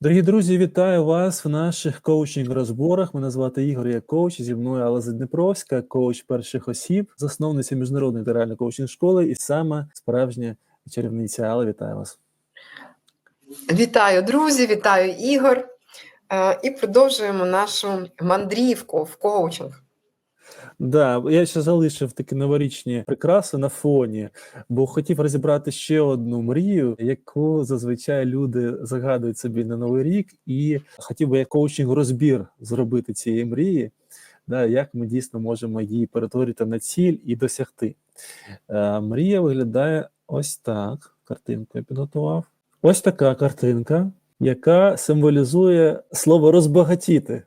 Дорогі друзі, вітаю вас в наших коучинг-розборах. Мене звати Ігор, я коуч. Зі мною Алла Задніпровська, коуч перших осіб, засновниця міжнародної інтегральної коучинг школи і саме справжня чарівниця Алла. Вітаю вас. Вітаю, друзі, вітаю Ігор. Е, І продовжуємо нашу мандрівку в коучинг. Да, я ще залишив такі новорічні прикраси на фоні, бо хотів розібрати ще одну мрію, яку зазвичай люди загадують собі на новий рік, і хотів би як коучинг розбір зробити цієї мрії, да, як ми дійсно можемо її перетворити на ціль і досягти. Е, мрія виглядає ось так. Картинку я підготував. Ось така картинка, яка символізує слово розбагатіти.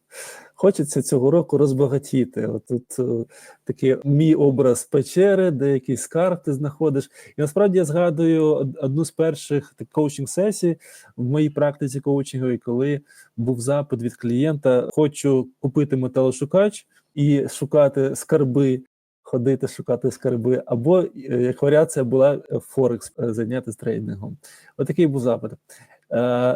Хочеться цього року розбагатіти. От тут е, такий мій образ печери, де якісь карти знаходиш. І насправді я згадую одну з перших коучинг-сесій в моїй практиці коучинговій, коли був запит від клієнта: хочу купити металошукач і шукати скарби, ходити шукати скарби, або е, як варіація була е, Форекс зайнятися трейдингом. Отакий був запит.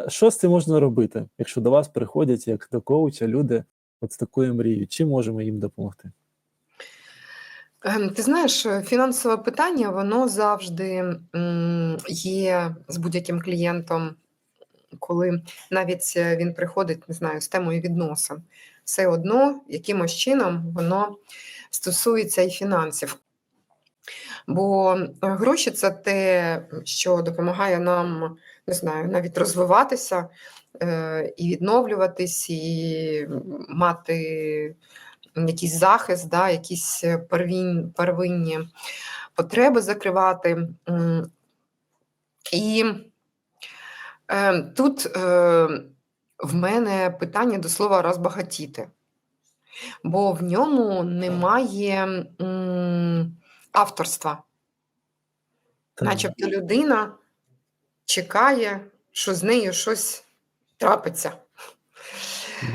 Що з цим можна робити, якщо до вас приходять як до коуча люди от з такою мрією? Чим можемо їм допомогти? Ем, Ти знаєш, е, фінансове питання воно завжди є з будь-яким клієнтом, коли навіть е, він приходить, не знаю, з темою відносин. Все одно, якимось чином воно стосується і фінансів. Бо е, гроші це те, що допомагає нам, не знаю, навіть розвиватися і відновлюватись, і мати якийсь захист, да, якісь е, первін, первинні потреби закривати. І е, тут е, в мене питання до слова розбагатіти, бо в ньому немає авторства. Начебто людина чекає, що з нею щось трапиться.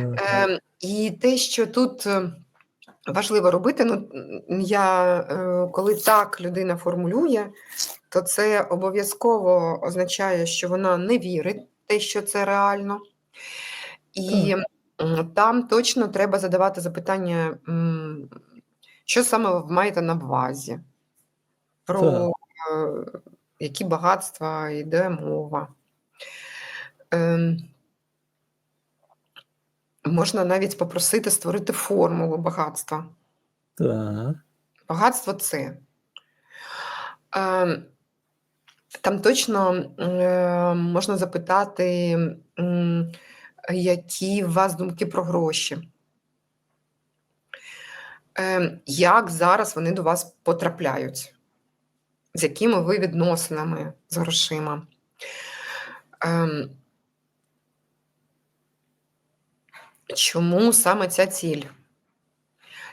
Е, і те, що тут е, важливо робити, ну я е, коли так людина формулює, то це обов'язково означає, що вона не вірить в те, що це реально. І там точно треба задавати запитання, що саме ви маєте на увазі, про е, які багатства йде мова. Ем, Можна навіть попросити створити формулу багатства. Так. Багатство це. Ем, Там точно е, можна запитати, які у вас думки про гроші. Ем, Як зараз вони до вас потрапляють? З якими ви відносинами з грошима? Ем, Чому саме ця ціль?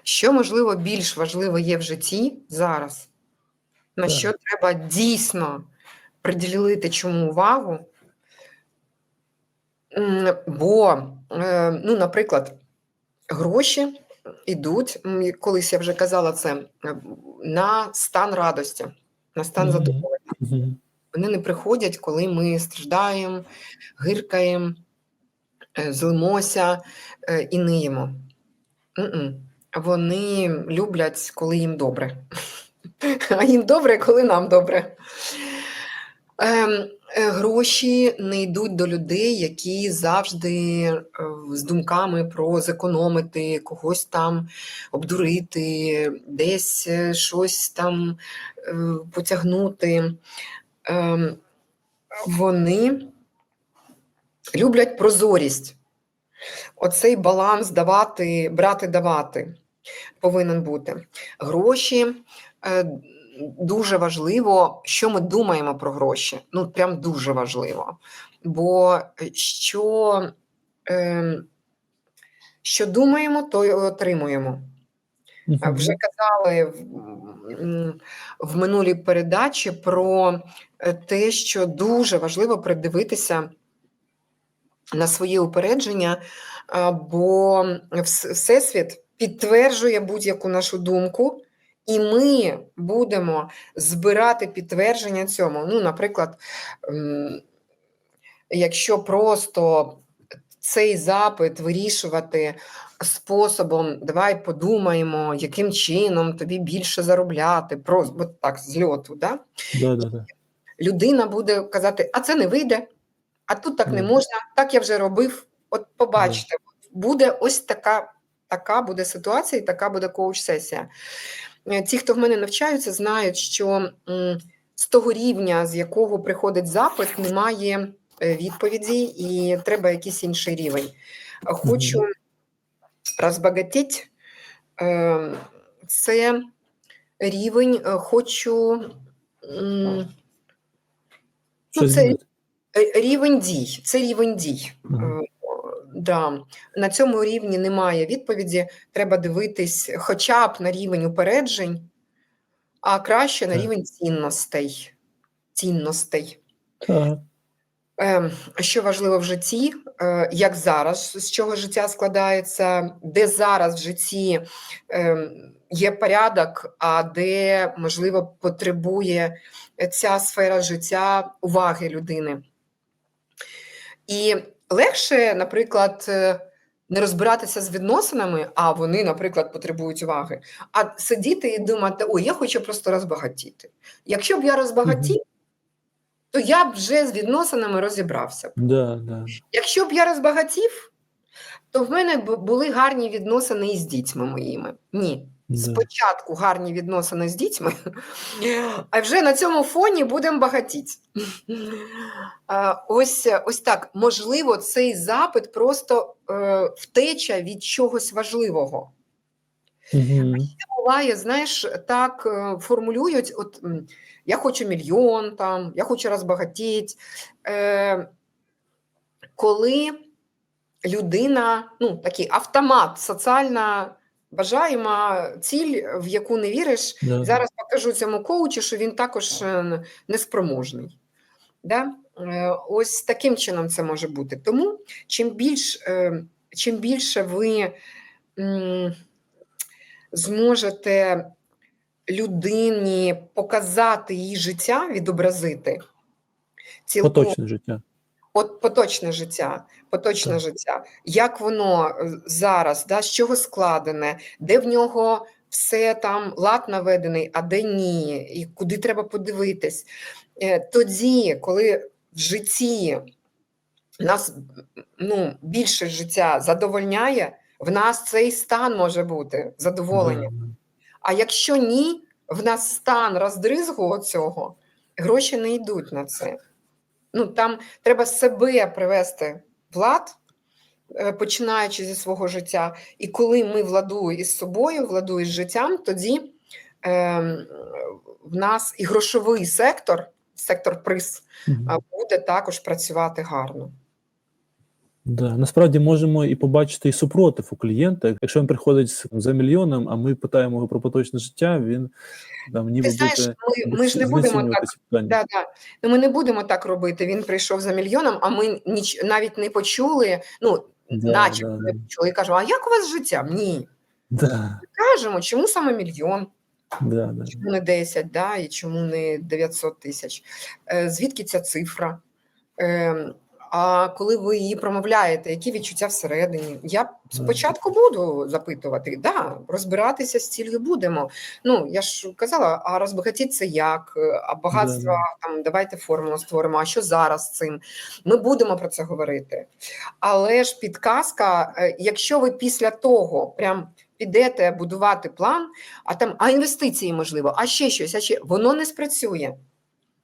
Що, можливо, більш важливо є в житті зараз, на Так. що треба дійсно приділити чому увагу? Бо, е, ну, наприклад, гроші йдуть, колись я вже казала це, е, на стан радості, на стан задоволення. Вони не приходять, коли ми страждаємо, гиркаємо, злимося е, і ниємо. Вони люблять, коли їм добре. А їм добре, коли нам добре. Ем, е, Гроші не йдуть до людей, які завжди е, з думками про зекономити, когось там обдурити, десь е, щось там е, потягнути. Ем, Вони люблять прозорість. Оцей баланс давати, брати, давати повинен бути. Гроші е, дуже важливо, що ми думаємо про гроші. Ну, прям дуже важливо. Бо що, е, що думаємо, то й отримуємо. Вже казали в, в минулій передачі про е, те, що дуже важливо придивитися на свої упередження, бо Всесвіт підтверджує будь-яку нашу думку, і ми будемо збирати підтвердження цьому. Ну, наприклад, якщо просто цей запит вирішувати способом, давай подумаємо, яким чином тобі більше заробляти, просто так з льоту. Да? Да, да, да. людина буде казати, а це не вийде, а тут так не можна, так я вже робив. От побачите, буде ось така, така буде ситуація, і така буде коуч-сесія. Е, Ті, хто в мене навчаються, знають, що з того рівня, з якого приходить запит, немає е, відповіді, і треба якийсь інший рівень. Е, Хочу розбагатити. е, Це рівень, е, хочу. Ну, це-? Е, Рівень дій. Це рівень дій. Е, Да. На цьому рівні немає відповіді. Треба дивитись хоча б на рівень упереджень, а краще на Так. рівень цінностей. Цінностей. Так. Е, Що важливо в житті, е, як зараз, з чого життя складається, де зараз в житті е, є порядок, а де, можливо, потребує ця сфера життя уваги людини. І легше, наприклад, е, не розбиратися з відносинами, а вони, наприклад, потребують уваги, а сидіти і думати, ой, я хочу просто розбагатіти. Якщо б я розбагатів, то я б вже з відносинами розібрався. Да, да. Якщо б я розбагатів, то в мене були гарні відносини із дітьми моїми. Ні. Да. Спочатку гарні відносини з дітьми, а вже на цьому фоні будемо багатіти. Ось, ось так. Можливо, цей запит просто е, втеча від чогось важливого. Мгм. Буває, знаєш, так е, формулюють: от я хочу мільйон, там, я хочу розбагатіти. Е, коли людина, ну, такий автомат, соціальна бажаєма ціль, в яку не віриш, Да. Зараз покажу цьому коучу, що він також е, неспроможний. Да? Е, Ось таким чином це може бути. Тому чим, більш, е, чим більше ви зможете людині показати її життя, відобразити, цілком, Поточне життя. От поточне життя, поточне Так. життя, як воно е, зараз, да, з чого складене, де в нього все там лад наведений, а де ні, і куди треба подивитись. Е, Тоді, коли в житті нас ну, більше життя задовольняє, в нас цей стан може бути задоволення. А якщо ні, в нас стан роздризгу цього, гроші не йдуть на це. Ну, там треба себе привести в лад, е, починаючи зі свого життя. І коли ми владу із собою, владу із життям, тоді е, в нас і грошовий сектор, сектор приз, mm -hmm. буде також працювати гарно. Да. Насправді можемо і побачити і супротив у клієнта. Якщо він приходить за мільйоном, а ми питаємо його про поточне життя, він там ніби Ти знаєш, буде ми, ми ж не будемо так. Да, да. Ну, ми не будемо так робити. Він прийшов за мільйоном, а ми ніч, навіть не почули, ну, Да, начебто да, не почули. І кажемо, а як у вас з життям? Ні. Да, Кажемо, чому саме мільйон, да, да. чому не 10, да, і чому не 900 тисяч? Е, звідки ця цифра? А коли ви її промовляєте, які відчуття всередині? Я спочатку буду запитувати, да, розбиратися з ціллю будемо. Ну, я ж казала, а розбагатіть це як? А багатство, там, давайте формулу створимо, а що зараз з цим? Ми будемо про це говорити. Але ж підказка, е, якщо ви після того прям підете будувати план, а там а інвестиції можливо, а ще щось, а ще воно не спрацює.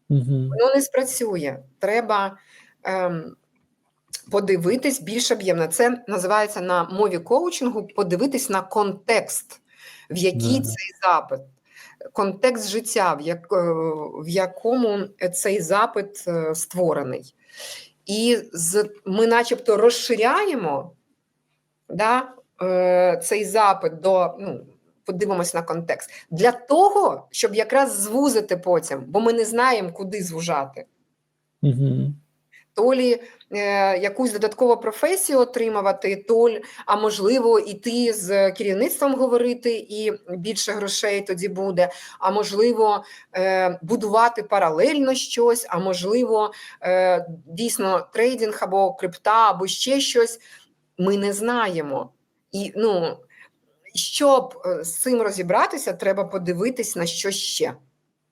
Мгм. Воно не спрацює. Треба подивитись більш об'ємно. Це називається на мові коучингу подивитись на контекст, в який Да. цей запит, контекст життя, в, як, е, в якому цей запит е, створений. І з, ми, начебто, розширяємо да, е, цей запит до. Ну, Подивимось на контекст для того, щоб якраз звузити потім, бо ми не знаємо, куди звужати. Мгм. То лі е, якусь додаткову професію отримувати, то лі, а можливо, іти з керівництвом говорити, і більше грошей тоді буде. А можливо, е, будувати паралельно щось, а можливо, е, дійсно трейдинг або крипта, або ще щось. Ми не знаємо. І ну, щоб е, з цим розібратися, треба подивитись на що ще.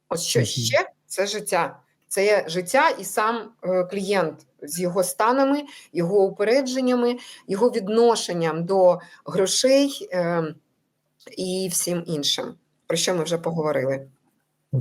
Ось що ще це життя. Це життя і сам е, клієнт з його станами, його упередженнями, його відношенням до грошей е, і всім іншим, про що ми вже поговорили.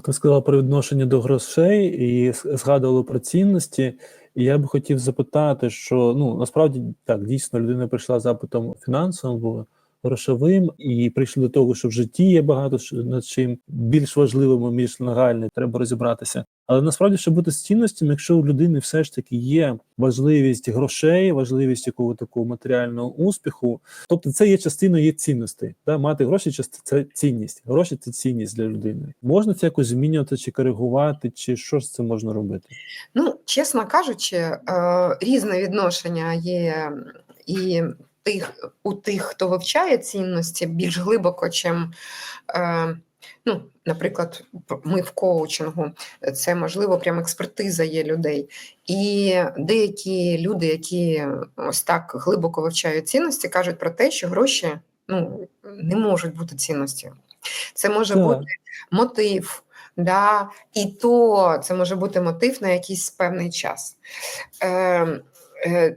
Ти сказала про відношення до грошей і згадувала про цінності. І я би хотів запитати, що ну насправді так дійсно людина прийшла запитом фінансовим грошовим, і прийшли до того, що в житті є багато над чим більш важливим, більш нагальним, треба розібратися. Але насправді, щоб бути з цінностями, якщо у людини все ж таки є важливість грошей, важливість якого такого матеріального успіху, тобто це є частиною її цінностей. Да? Мати гроші це цінність. Гроші це цінність для людини. Можна це якось змінювати чи коригувати, чи що з цим можна робити? Ну, чесно кажучи, е, різне відношення є і тих, у тих, хто вивчає цінності більш глибоко, чим, е, ну, наприклад, ми в коучингу, це можливо прям експертиза є людей. І деякі люди, які ось так глибоко вивчають цінності, кажуть про те, що гроші ну, не можуть бути цінністю. Це може Так. бути мотив. Да, і то це може бути мотив на якийсь певний час. Е, е,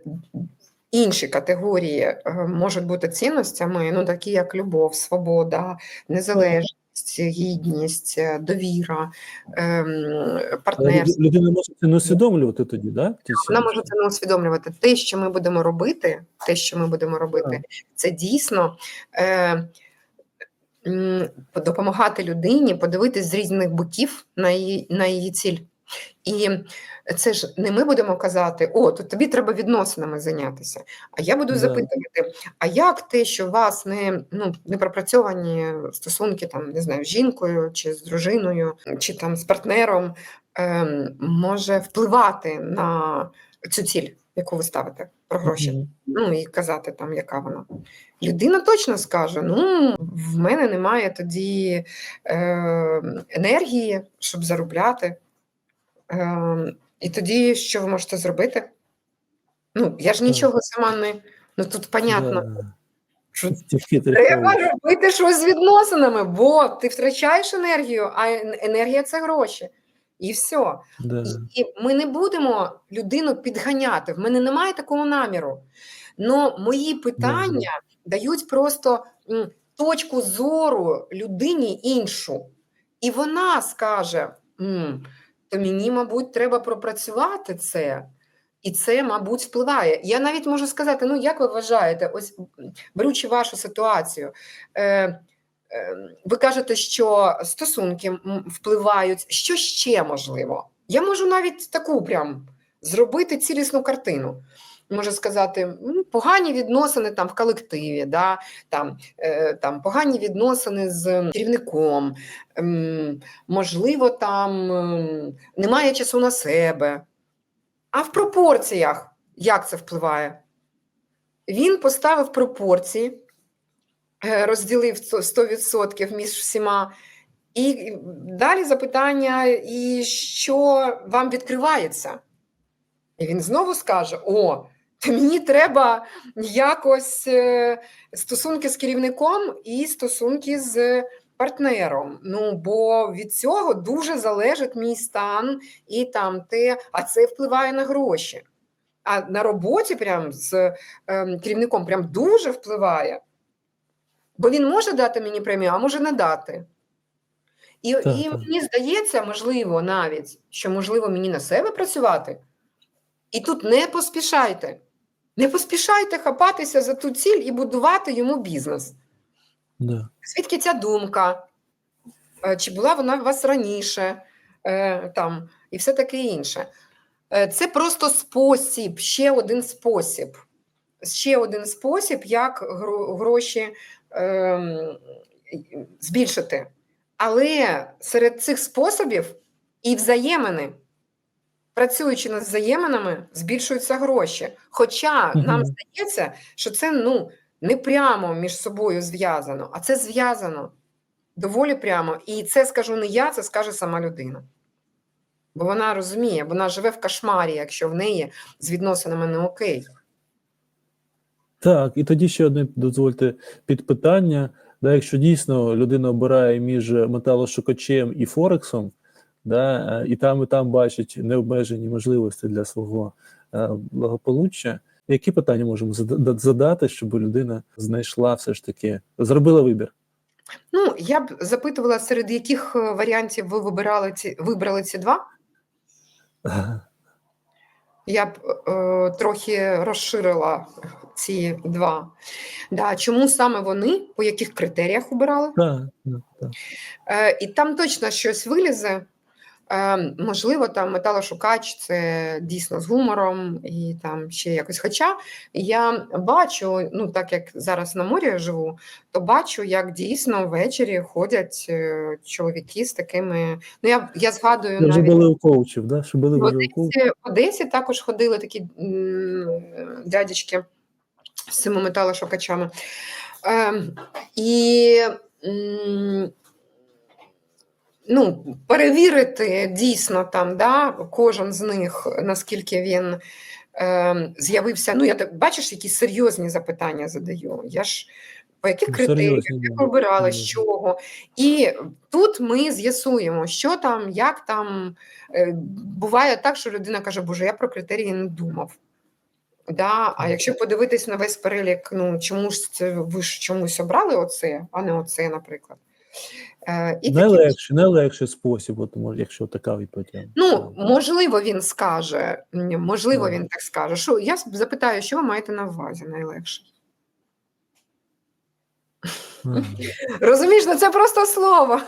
інші категорії е, можуть бути цінностями, ну такі як любов, свобода, незалежність, гідність, е, довіра, ем, партнерство. люд- людина може це не усвідомлювати тоді, да? Вона може це не усвідомлювати. Те, що ми будемо робити, те, що ми будемо робити, це дійсно е, допомагати людині подивитись з різних боків на її, на її ціль. І це ж не ми будемо казати, о, то тобі треба відносинами зайнятися. А я буду Да. запитувати: а як те, що у вас не, ну, не пропрацьовані стосунки там, не знаю, з жінкою чи з дружиною, чи там з партнером, ем, може впливати на цю ціль, яку ви ставите про гроші? Мгм. ну і казати там, яка вона. Людина точно скаже: ну, в мене немає тоді е, енергії, щоб заробляти. Е, і тоді що ви можете зробити? Ну, я ж нічого сама не. Ну тут понятно, Да. що треба робити щось з відносинами, бо ти втрачаєш енергію, а енергія це гроші. І все. Да. І ми не будемо людину підганяти. В мене немає такого наміру. Но мої питання дають просто точку зору людині іншу. І вона скаже: «М, то мені, мабуть, треба пропрацювати це. І це, мабуть, впливає. Я навіть можу сказати: ну, як ви вважаєте, ось беручи вашу ситуацію, е, е, ви кажете, що стосунки впливають. Що ще можливо? Я можу навіть таку прям зробити цілісну картину. Можу сказати, погані відносини там в колективі, да, там, е, там погані відносини з керівником, ем, можливо, там ем, немає часу на себе. А в пропорціях як це впливає? Він поставив пропорції, е, розділив це 100% між всіма. І далі запитання, і що вам відкривається? І він знову скаже: О, мені треба якось е, стосунки з керівником і стосунки з партнером. Ну, бо від цього дуже залежить мій стан і там те, а це впливає на гроші. А на роботі прям з ем, керівником прям дуже впливає. Бо він може дати мені премію, а може не дати. І, Так, і мені здається, можливо, навіть, що можливо мені на себе працювати. І тут не поспішайте. Не поспішайте хапатися за ту ціль і будувати йому бізнес. Да. Звідки ця думка? Е, Чи була вона у вас раніше? Е, Там, і все таке інше. Е, Це просто спосіб, ще один спосіб. Ще один спосіб, як гроші ем, збільшити. Але серед цих способів і взаємини. Працюючи над взаєминами, збільшуються гроші. Хоча нам здається, що це ну, не прямо між собою зв'язано, а це зв'язано доволі прямо. І це скажу не я, це скаже сама людина. Бо вона розуміє, вона живе в кошмарі, якщо в неї з відносинами не окей. Так, і тоді ще одне дозвольте підпитання. Да, якщо дійсно людина обирає між металошукачем і Форексом, да, е, і там, і там бачить необмежені можливості для свого е, благополуччя, які питання можемо задати, щоб людина знайшла все ж таки, зробила вибір? Ну, я б запитувала, серед яких е, варіантів ви вибирали ці, вибрали ці два. Я б е, трохи розширила ці два. Да, чому саме вони, по яких критеріях обирали? Так, так, так. Е, і там точно щось вилізе. Е, можливо, там металошукач це дійсно з гумором і там ще якось. Хоча я бачу, ну так як зараз на морі живу, то бачу, як дійсно ввечері ходять е, чоловіки з такими. Ну, я, я згадую Ви вже навіть. були у коучів, да? що були В вже у коучів? Одесі, в Одесі також ходили такі дядечки з цими металошукачами. Ем, і м, ну, перевірити дійсно там, да, кожен з них, наскільки він ем, з'явився. Ну, я так бачиш, які серйозні запитання задаю. Я ж по яких Ну, критеріях, як да. з чого. І тут ми з'ясуємо, що там, як там. Е, Буває так, що людина каже, Боже, я про критерії не думав. Да? А якщо подивитись на весь перелік, ну чому ж це ви ж чомусь обрали оце, а не оце, наприклад. Е, і такі Найлегший, найлегший спосіб, от, якщо така відповідь. Ну, можливо, він скаже, можливо, він так скаже. Що я запитаю, що ви маєте на увазі найлегше? Розумієш, ну це просто слово.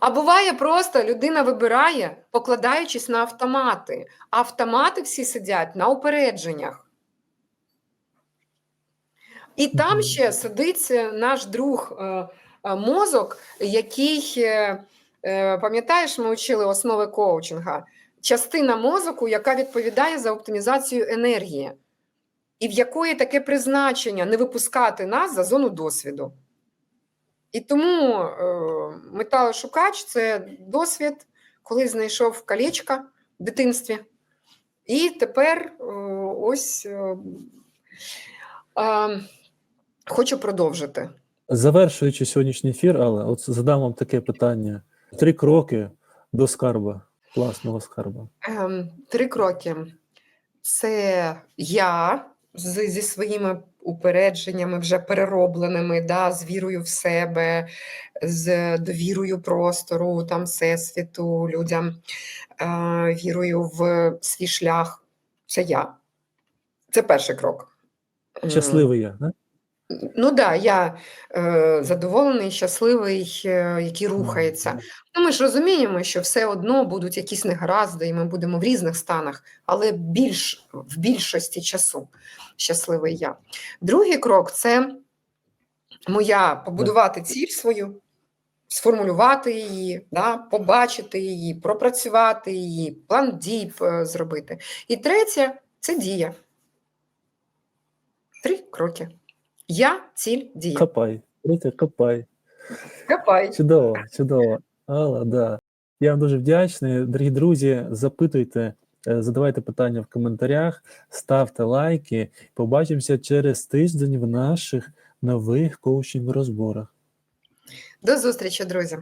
А буває просто людина вибирає, покладаючись на автомати. Автомати всі сидять на упередженнях. І там ще сидить е, наш друг е, мозок, який, е, е, пам'ятаєш, ми вчили основи коучинга, частина мозоку, яка відповідає за оптимізацію енергії, і в якої таке призначення не випускати нас за зону досвіду. І тому е, металошукач це досвід, коли знайшов колечко в дитинстві. І тепер ось хочу продовжити. Завершуючи сьогоднішній ефір, але от задам вам таке питання: три кроки до скарба, власного скарба. Ем, Три кроки. Це я з, зі своїми упередженнями, вже переробленими, да, з вірою в себе, з довірою простору, там, всесвіту, людям, е, вірою в свій шлях. Це я. Це перший крок. Щасливий я, да? Ну так, да, я е, задоволений, щасливий, е, який рухається. Ну, ми ж розуміємо, що все одно будуть якісь негаразди, і ми будемо в різних станах, але більш в більшості часу щасливий я. Другий крок це моя побудувати ціль свою, сформулювати її, да, побачити її, пропрацювати її, план дій е, зробити. І третє це дія. Три кроки. Я ціль дія. Копай. Третє, копай. Копай. Чудово, чудово. Алла, да. Я вам дуже вдячний. Дорогі друзі, запитуйте, е, задавайте питання в коментарях, ставте лайки. Побачимося через тиждень в наших нових коучинг розборах. До зустрічі, друзі.